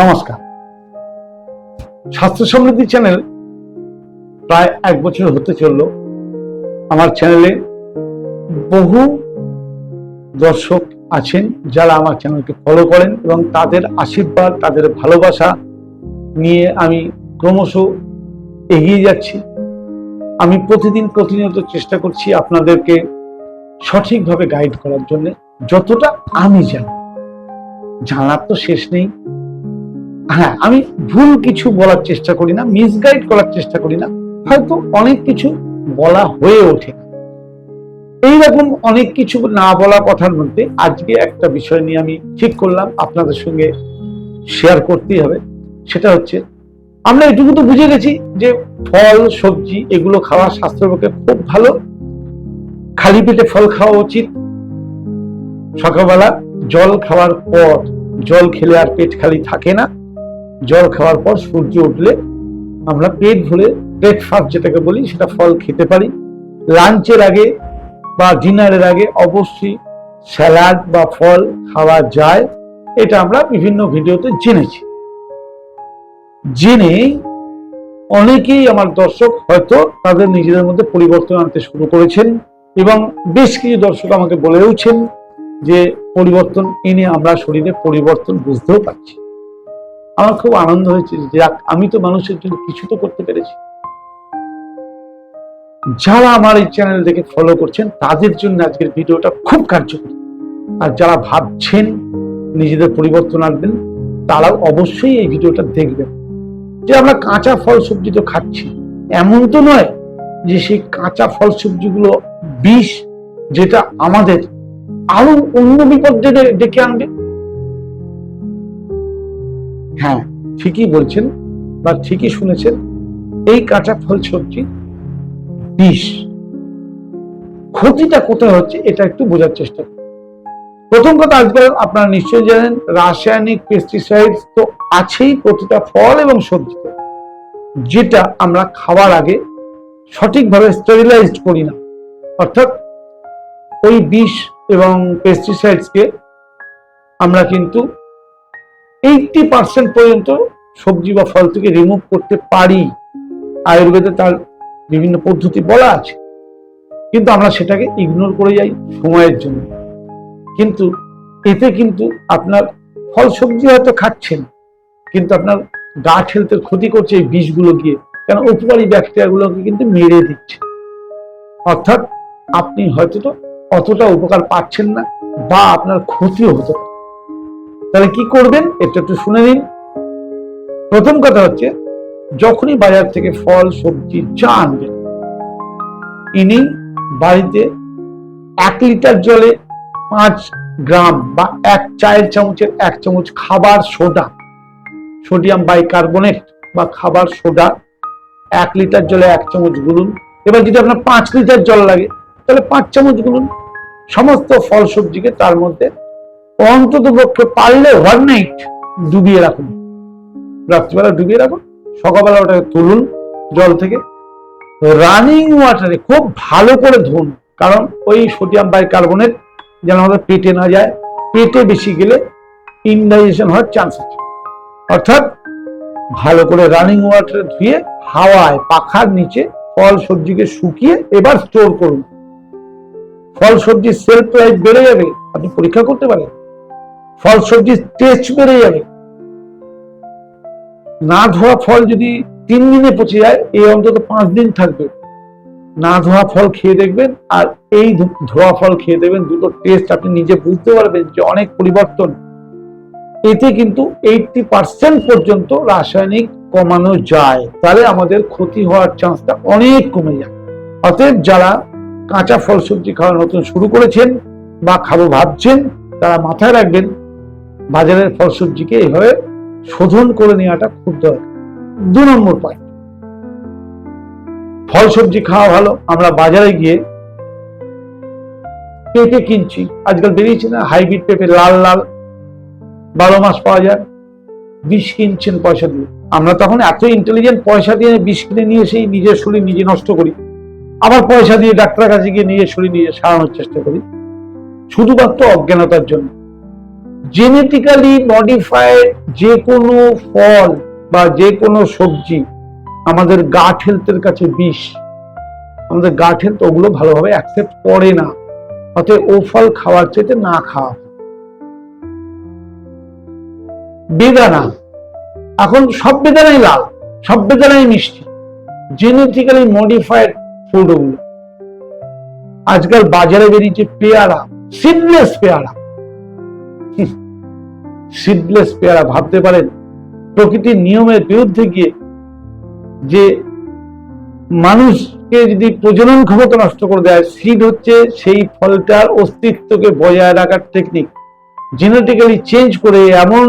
নমস্কার। স্বাস্থ্য সমৃদ্ধি চ্যানেল প্রায় এক বছর হতে চলল। আমার চ্যানেলে বহু দর্শক আছেন যারা আমার চ্যানেলকে ফলো করেন এবং তাদের আশীর্বাদ, তাদের ভালোবাসা নিয়ে আমি ক্রমশ এগিয়ে যাচ্ছি। আমি প্রতিদিন প্রতিনিয়ত চেষ্টা করছি আপনাদেরকে সঠিকভাবে গাইড করার জন্য। যতটা আমি জানি, জানার তো শেষ নেই। হ্যাঁ আমি ভুল কিছু বলার চেষ্টা করি না মিসগাইড করার চেষ্টা করি না, হয়তো অনেক কিছু বলা হয়ে ওঠে। এইরকম অনেক কিছু না বলা কথার মধ্যে আজকে একটা বিষয় নিয়ে আমি ঠিক করলাম, আপনাদের সঙ্গে শেয়ার করতেই হবে। সেটা হচ্ছে, আমরা এটুকু তো বুঝে গেছি যে ফল, সবজি, এগুলো খাওয়া স্বাস্থ্যের পক্ষে খুব ভালো। খালি পেটে ফল খাওয়া উচিত। সকালবেলা জল খাওয়ার পর জল খেলে আর পেট খালি থাকে না। জল খাওয়ার পর সূর্য উঠলে আমরা পেট ভরে ব্রেকফাস্ট যেটাকে বলি, সেটা ফল খেতে পারি। লাঞ্চের আগে বা ডিনারের আগে অবশ্যই স্যালাড বা ফল খাওয়া যায়, এটা আমরা বিভিন্ন ভিডিওতে জেনেছি। জেনে অনেকেই আমার দর্শক হয়তো তাদের নিজেদের মধ্যে পরিবর্তন আনতে শুরু করেছেন এবং বেশ কিছু দর্শক আমাকে বলেওছেন যে পরিবর্তন এনে আমরা শরীরে পরিবর্তন বুঝতেও পারছি। আমার খুব আনন্দ হয়েছে যে আমি তো মানুষের জন্য কিছু তো করতে পেরেছি। যারা আমার এই চ্যানেল দেখে ফলো করছেন, তাদের জন্য আজকের ভিডিওটা খুব কার্যকরী। আর যারা ভাবছেন নিজেদের পরিবর্তন আনবেন, তারাও অবশ্যই এই ভিডিওটা দেখবেন। যে আমরা কাঁচা ফল সবজি তো খাচ্ছি, এমন তো নয় যে সেই কাঁচা ফল সবজিগুলো বিষ, যেটা আমাদের আরও অন্য বিপদ ডেকে আনবে। হ্যাঁ ঠিকই বলছেন বা ঠিকই শুনেছেন। এই কাঁচা ফল সবজি বিষ। ক্ষতিটা কোথায় হচ্ছে এটা একটু বোঝার চেষ্টা করুন। প্রথম কথা আজকাল আপনারা নিশ্চয়ই জানেন, রাসায়নিক পেস্টিসাইডস তো আছেই প্রতিটা ফল এবং সবজিতে। যেটা আমরা খাওয়ার আগে সঠিকভাবে স্টেরিলাইজড করি না। অর্থাৎ ওই বিষ এবং পেস্টিসাইডসকে আমরা কিন্তু এইটটি পার্সেন্ট পর্যন্ত সবজি বা ফল থেকে রিমুভ করতে পারি। আয়ুর্বেদে তার বিভিন্ন পদ্ধতি বলা আছে। কিন্তু আমরা সেটাকে ইগনোর করে যাই সময়ের জন্য। কিন্তু এতে কিন্তু আপনার ফল সবজি হয়তো খাচ্ছেন, কিন্তু আপনার গাছ হেলথের ক্ষতি করছে এই বিষগুলো গিয়ে, কেন উপকারী ব্যাকটেরিয়াগুলোকে কিন্তু মেরে দিচ্ছে। অর্থাৎ আপনি হয়তো তো অতটা উপকার পাচ্ছেন না বা আপনার ক্ষতিও হতে পারে। তাহলে কি করবেন? এটা একটু শুনে নিন। প্রথম কথা হচ্ছে, যখনই বাজার থেকে ফল, সবজি চা আনবেন, ইনি বাড়িতে এক লিটার জলে পাঁচ গ্রাম বা এক চায়ের চামচের এক চামচ খাবার সোডা, সোডিয়াম বাইকার্বনেট বা খাবার সোডা, এক লিটার জলে এক চামচ গুলুন। এবার যদি আপনার পাঁচ লিটার জল লাগে, তাহলে পাঁচ চামচ গুলুন। সমস্ত ফল, সবজিকে তার মধ্যে অন্তত পক্ষে পারলে ওভারনাইট ডুবিয়ে রাখুন। রাত্রিবেলা ডুবিয়ে রাখুন। সকালবেলা ওটাকে তুলুন জল থেকে। রানিং ওয়াটারে খুব ভালো করে ধুন। কারণ ওই সোডিয়াম বাইকার্বনেট যেন আমাদের পেটে না যায়। পেটে বেশি গেলে ইনডাইজেশন হওয়ার চান্স আছে। অর্থাৎ ভালো করে রানিং ওয়াটারে ধুয়ে হাওয়ায় পাখার নিচে ফল সবজিকে শুকিয়ে এবার স্টোর করুন। ফল সবজির সেলফ লাইফ বেড়ে যাবে। আপনি পরীক্ষা করতে পারেন। ফল সবজির টেস্ট বেড়ে যাবে। না ধোয়া ফল যদি তিন দিনে পচে যায়, এই অন্তত পাঁচ দিন থাকবে। না ধোয়া ফল খেয়ে দেখবেন, আর এই ধোয়া ফল খেয়ে দেখবেন, দুটো টেস্ট আপনি নিজে বুঝতে পারবেন যে অনেক পরিবর্তন। এতে কিন্তু এইটটি পার্সেন্ট পর্যন্ত রাসায়নিক কমানো যায়। তাহলে আমাদের ক্ষতি হওয়ার চান্সটা অনেক কমে যায় অতএব যারা কাঁচা ফল সবজি খাওয়া নতুন শুরু করেছেন বা খাব ভাবছেন, তারা মাথায় রাখবেন বাজারের ফল সবজিকে এভাবে শোধন করে নেওয়াটা খুব দরকার। দু নম্বর পয়েন্ট ফল সবজি খাওয়া ভালো, আমরা বাজারে গিয়ে পেঁপে কিনছি। আজকাল বেরিয়েছে না, হাইব্রিড পেঁপে, লাল লাল, বারো মাস পাওয়া যায়। বিষ কিনছেন পয়সা দিয়ে। আমরা তখন এত ইন্টেলিজেন্ট পয়সা দিয়ে বিষ কিনে নিয়ে সেই নিজের শরীর নিজে নষ্ট করি। আবার পয়সা দিয়ে ডাক্তারের কাছে গিয়ে নিজের শরীর নিজে সারানোর চেষ্টা করি। শুধুমাত্র অজ্ঞানতার জন্য। জেনেটিক্যালি মডিফাইড যে কোনো ফল বা যে কোনো সবজি আমাদের গাট হেলথের কাছে বিষ। আমাদের গাট হেলথ ওগুলো ভালোভাবে অ্যাকসেপ্ট করে না। অতএব ও ফল খাওয়ার চাইতে না খাওয়া। বেদানা। এখন সব বেদানাই লাল, সব বেদানাই মিষ্টি। জেনেটিক্যালি মডিফাইড ফুড ওগুলো। আজকাল বাজারে বেরিয়েছে পেয়ারা সিডলেস পেয়ারা। সিডলেস পেয়ারা ভাবতে পারেন, প্রকৃতির নিয়মের বিরুদ্ধে গিয়ে যে মানুষকে যদি প্রজনন ক্ষমতা নষ্ট করে দেয় সিড হচ্ছে সেই ফলটার অস্তিত্বকে বজায় রাখার টেকনিক জেনেটিক্যালি চেঞ্জ করে এমন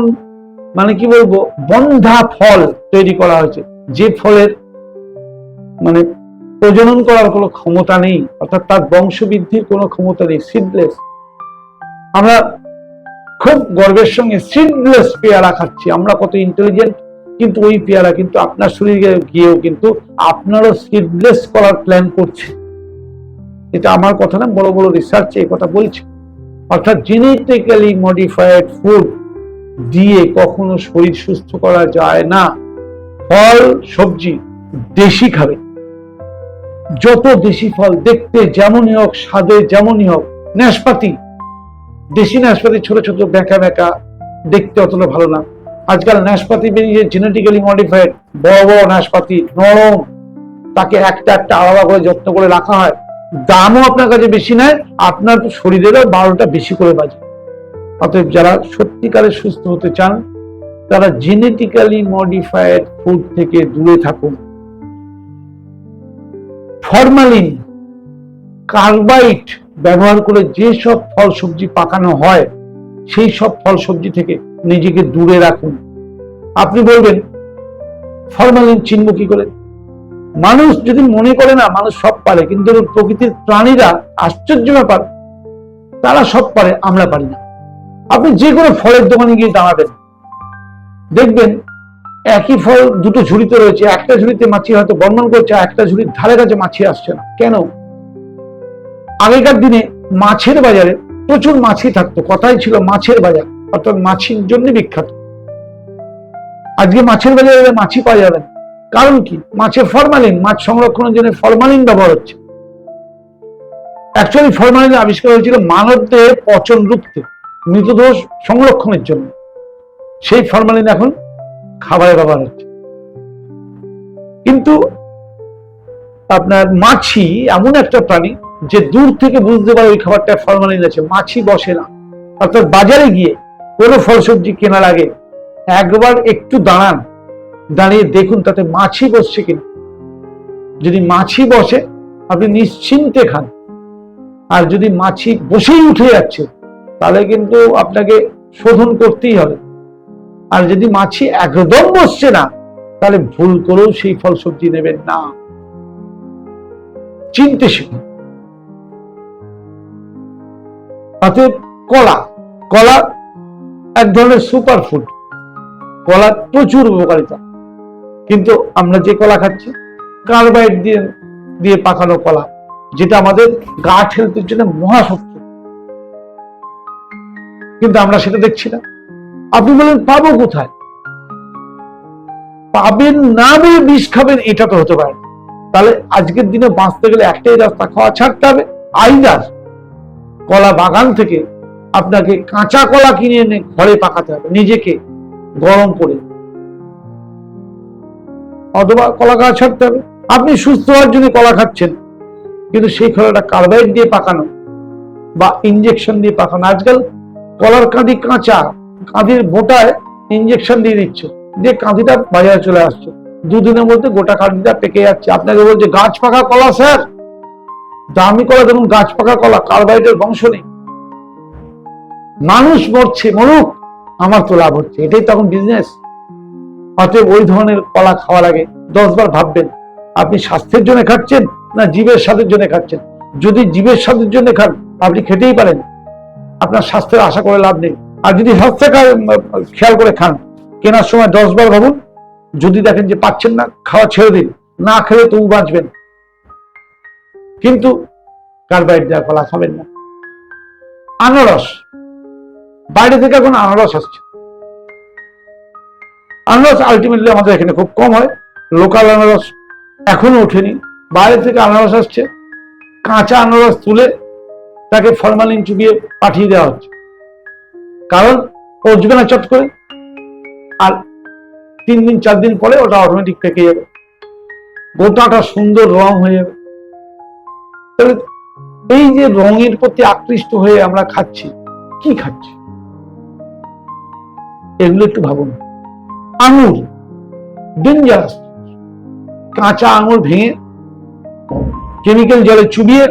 মানে কি বলব, বন্ধা ফল তৈরি করা হয়েছে, যে ফলের মানে প্রজনন করার কোনো ক্ষমতা নেই, অর্থাৎ তার বংশবৃদ্ধির কোনো ক্ষমতা নেই সিডলেস আমরা খুব গর্বের সঙ্গে সিডলেস পেয়ারা খাচ্ছি। আমরা কত ইন্টেলিজেন্ট কিন্তু ওই পেয়ারা কিন্তু আপনার শরীরে গিয়েও কিন্তু আপনারও সিডলেস করার প্ল্যান করছে। এটা আমার কথা না, বড় বড় রিসার্চে এই কথা বলছে। অর্থাৎ জেনেটিক্যালি মডিফাইড ফুড দিয়ে কখনো শরীর সুস্থ করা যায় না। ফল, সবজি দেশি খাবে। যত দেশি ফল দেখতে যেমনই হোক, স্বাদে যেমনই হোক, নাশপাতি দেশি নাশপাতি ছোট ছোট বেঁকা বেঁকা, দেখতে অতটা ভালো না। আজকাল নাশপাতি বেরিয়ে জেনেটিক্যালি মডিফাইড বড় বড় নাশপাতি নরম, তাকে একটা একটা আলাদা করে যত্ন করে রাখা হয়। দামও আপনার কাছে বেশি নেয়, আপনার শরীরেরও বারোটা বেশি করে বাজে। অতএব যারা সত্যিকারে সুস্থ হতে চান, তারা জেনেটিক্যালি মডিফাইড ফুড থেকে দূরে থাকুন। ফরমালিন কার্বাইট ব্যবহার করে যে সব ফল সবজি পাকানো হয়, সেই সব ফল সবজি থেকে নিজেকে দূরে রাখুন। আপনি বলবেন, ফরমালিন চিনব কি করে? মানুষ যদি মনে করে না, মানুষ সব পারে, কিন্তু প্রকৃতির প্রাণীরা আশ্চর্য ব্যাপার, তারা সব পারে, আমরা পারি না। আপনি যে কোনো ফলের দোকানে গিয়ে দাঁড়াবেন। দেখবেন, একই ফল দুটো ঝুড়িতে রয়েছে, একটা ঝুড়িতে মাছি হয়তো বর্ণন করছে একটা ঝুড়ির ধারে কাছে মাছি আসছে না। কেন? আগেকার দিনে মাছের বাজারে প্রচুর মাছি থাকতো, কথাই ছিল মাছের বাজার, অর্থাৎ মাছির জন্য বিখ্যাত। আজকে মাছের বাজারে মাছি পাওয়া যাবে না। কারণ কি? মাছের ফরমালিন মাছ সংরক্ষণের জন্য ফরমালিন ব্যবহার হচ্ছে। অ্যাকচুয়ালি ফরমালিন আবিষ্কার হয়েছিল মানব দেহে পচন রুখতে, মৃতদেহ সংরক্ষণের জন্য। সেই ফরমালিন এখন খাবারে ব্যবহার হচ্ছে। কিন্তু আপনার মাছি এমন একটা প্রাণী যে দূর থেকে বুঝতে পারে ওই খাবারটা ফরমালিন আছে, মাছি বসে না। অর্থাৎ বাজারে গিয়ে কোনো ফল সবজি কেনার আগে একবার একটু দাঁড়ান, দাঁড়িয়ে দেখুন তাতে মাছি বসছে কিনা। যদি মাছি বসে, আপনি নিশ্চিন্তে খান। আর যদি মাছি বসেই উঠে যাচ্ছে, তাহলে কিন্তু আপনাকে শোধন করতেই হবে। আর যদি মাছি একদম বসছে না, তাহলে ভুল করেও সেই ফল সবজি নেবেন না। চিনতে শিখুন। অতএব কলা। কলা এক ধরনের সুপার ফুড কলার প্রচুর উপকারিতা। কিন্তু আমরা যে কলা খাচ্ছি কার্বাইড দিয়ে দিয়ে পাকানো কলা, যেটা আমাদের গাছ হেলথের জন্য মহাশক্তি। কিন্তু আমরা সেটা দেখছি না। আপনি বলেন, পাবো কোথায়? পাবেন না বলে বিষ খাবেন, এটা তো হতে পারে। তাহলে আজকের দিনে বাঁচতে গেলে একটাই রাস্তা, খাওয়া ছাড়তে হবে আইদার কলা বাগান থেকে আপনাকে কাঁচা কলা কিনে এনে ঘরে পাকাতে হবে, নিজেকে গরম করে। অথবা কলা গাছ ছাড়তে হবে। আপনি সুস্থ হওয়ার জন্য কলা খাচ্ছেন, কিন্তু সেই কলাটা কার্বাইড দিয়ে পাকানো বা ইঞ্জেকশন দিয়ে পাকানো। আজকাল কলার কাঁদি কাঁচা কাঁদির বোটায় ইঞ্জেকশন দিয়ে দিচ্ছে। দিয়ে কাঁদিটা বাজারে চলে আসছে। দুদিনের মধ্যে গোটা কাঁদিটা পেকে যাচ্ছে। আপনাকে বলছে, গাছ পাকা কলা, স্যার? দামি কলা দেখুন গাছ পাকা কলা কার্বাইডের বংশ নেই। মানুষ মরছে, মরুক, আমার তো লাভ হচ্ছে। এটাই তখন বিজনেস অতএব ওই ধরনের কলা খাওয়ার আগে দশ বার ভাববেন, আপনি স্বাস্থ্যের জন্য খাচ্ছেন না জীবের স্বাদের জন্য খাচ্ছেন? যদি জীবের স্বাদের জন্য খান, আপনি খেতেই পারেন। আপনার স্বাস্থ্যের আশা করে লাভ নেই। আর যদি স্বাস্থ্য খেয়াল করে খান, কেনার সময় দশ বার ভাবুন। যদি দেখেন যে পাচ্ছেন না, খাওয়া ছেড়ে দিন। না খেলে তবু বাঁচবেন। কিন্তু কার্বাইড দেওয়া কলা খাবেন না। আনারস। বাইরে থেকে এখন আনারস আসছে। আনারস আলটিমেটলি আমাদের এখানে খুব কম হয়। লোকাল আনারস এখনও ওঠেনি। বাইরে থেকে আনারস আসছে। কাঁচা আনারস তুলে তাকে ফরমালিন চুবিয়ে পাঠিয়ে দেওয়া হচ্ছে। কারণ পচবে না চট করে। আর তিন দিন, চার দিন পরে ওটা অটোমেটিক পেকে যাবে। গোটাটা সুন্দর রং হয়ে যাবে। তাহলে এই যে রঙের প্রতি আকৃষ্ট হয়ে আমরা খাচ্ছি, কি খাচ্ছি? এগুলো একটু ভাবুন। আঙুর ডেঞ্জারাস কাঁচা আঙুর ভেঙে কেমিক্যাল জলে চুবিয়ে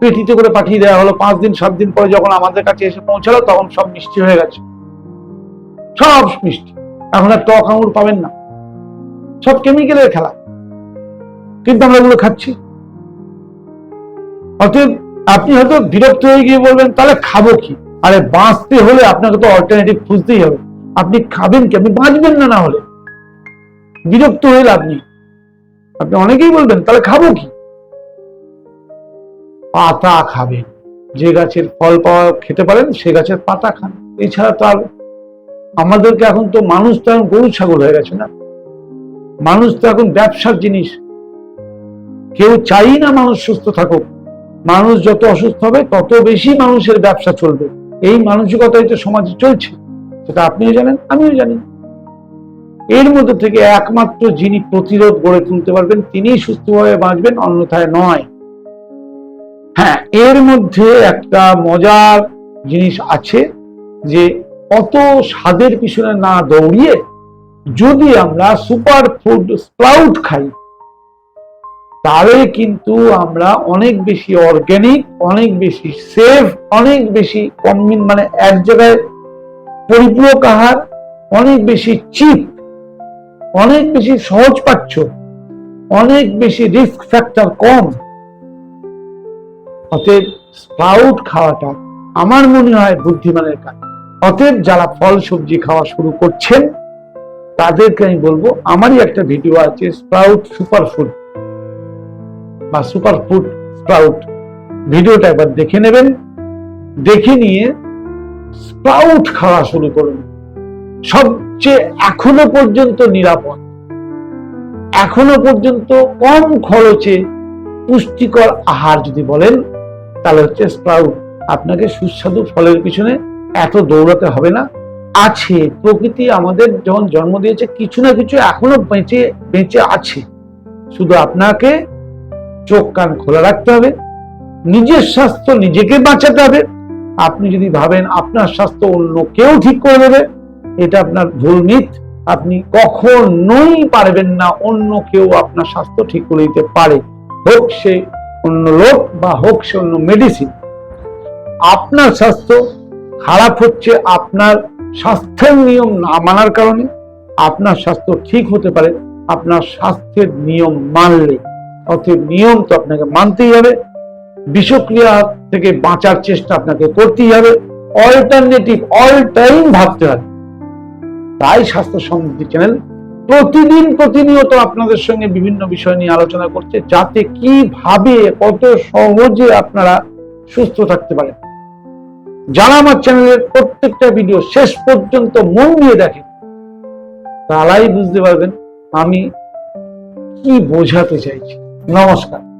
পেটিতে করে পাঠিয়ে দেওয়া হলো। পাঁচ দিন, সাত দিন পরে যখন আমাদের কাছে এসে পৌঁছালো, তখন সব মিষ্টি হয়ে গেছে। সব মিষ্টি। এখন আর টক আঙুর পাবেন না। সব কেমিক্যালের খেলা। কিন্তু আমরা এগুলো খাচ্ছি। অতএব আপনি হয়তো বিরক্ত হয়ে গিয়ে বলবেন, তাহলে খাব কি? আরে বাঁচতে হলে আপনাকে তো অল্টারনেটিভ খুঁজতেই হবে। আপনি খাবেন কি? আপনি বাঁচবেন না না হলে। বিরক্ত হয়ে নেই। আপনি অনেকেই বলবেন, তাহলে খাব কি? পাতা খাবেন। যে গাছের ফল পাওয়া খেতে পারেন, সে গাছের পাতা খান। এছাড়া তো আর আমাদেরকে এখন তো মানুষ তো এখন গরু ছাগল হয়ে গেছে না। মানুষ তো এখন ব্যবসার জিনিস। কেউ চাই না মানুষ সুস্থ থাকুক। মানুষ যত অসুস্থ হবে, তত বেশি মানুষের ব্যবসা চলবে। এই মানসিকতাই তো সমাজে চলছে। সেটা আপনিও জানেন, আমিও জানি। এর মধ্যে থেকে একমাত্র যিনি প্রতিরোধ গড়ে তুলতে পারবেন তিনিই সুস্থভাবে বাঁচবেন, অন্যথায় নয়। হ্যাঁ এর মধ্যে একটা মজার জিনিস আছে যে, অত স্বাদের পিছনে না দৌড়িয়ে যদি আমরা সুপার ফুড স্প্রাউট খাই তাহলে কিন্তু আমরা অনেক বেশি অর্গানিক অনেক বেশি সেফ অনেক বেশি কম্বিন মানে এক জায়গায় পরিপূরক আহার, অনেক বেশি চিপ অনেক বেশি সহজ পাচ্ছ অনেক বেশি রিস্ক ফ্যাক্টর কম। অতএব স্প্রাউট খাওয়াটা আমার মনে হয় বুদ্ধিমানের কাজ। অতএব যারা ফল সবজি খাওয়া শুরু করছেন, তাদেরকে আমি বলব, আমারই একটা ভিডিও আছে স্প্রাউট সুপার ফুড বা সুপার ফুড স্প্রাউট। ভিডিওটা একবার দেখে নেবেন। দেখে নিয়ে স্প্রাউট খাওয়া শুরু করুন। সবচেয়ে এখনও পর্যন্ত নিরাপদ। এখনও পর্যন্ত কম খরচে পুষ্টিকর আহার যদি বলেন, তাহলে হচ্ছে স্প্রাউট আপনাকে সুস্বাদু ফলের পিছনে এত দৌড়াতে হবে না। আছে, প্রকৃতি আমাদের যখন জন্ম দিয়েছে, কিছু না কিছু এখনও বেঁচে বেঁচে আছে। শুধু আপনাকে চোখ কান খোলা রাখতে হবে। নিজের স্বাস্থ্য নিজেকে বাঁচাতে হবে। আপনি যদি ভাবেন আপনার স্বাস্থ্য অন্য কেউ ঠিক করে দেবে, এটা আপনার ভুল মিথ। আপনি কখনোই পারবেন না অন্য কেউ আপনার স্বাস্থ্য ঠিক করে দিতে পারে। হোক সে অন্য লোক বা হোক সে অন্য মেডিসিন আপনার স্বাস্থ্য খারাপ হচ্ছে আপনার স্বাস্থ্যের নিয়ম না মানার কারণে। আপনার স্বাস্থ্য ঠিক হতে পারে। আপনার স্বাস্থ্যের নিয়ম মানলে। অতএব নিয়ম তো আপনাকে মানতেই হবে। বিষক্রিয়া থেকে বাঁচার চেষ্টা আপনাকে করতেই হবে। অল্টারনেটিভ অল টাইম ভাবতে হবে। তাই স্বাস্থ্য সমৃদ্ধি চ্যানেল প্রতিদিন প্রতিনিয়ত আপনাদের সঙ্গে বিভিন্ন বিষয় নিয়ে আলোচনা করছে, যাতে কীভাবে কত সহজে আপনারা সুস্থ থাকতে পারেন। যারা আমার চ্যানেলের প্রত্যেকটা ভিডিও শেষ পর্যন্ত মন দিয়ে দেখেন, তারাই বুঝতে পারবেন আমি কি বোঝাতে চাইছি। নমস্কার।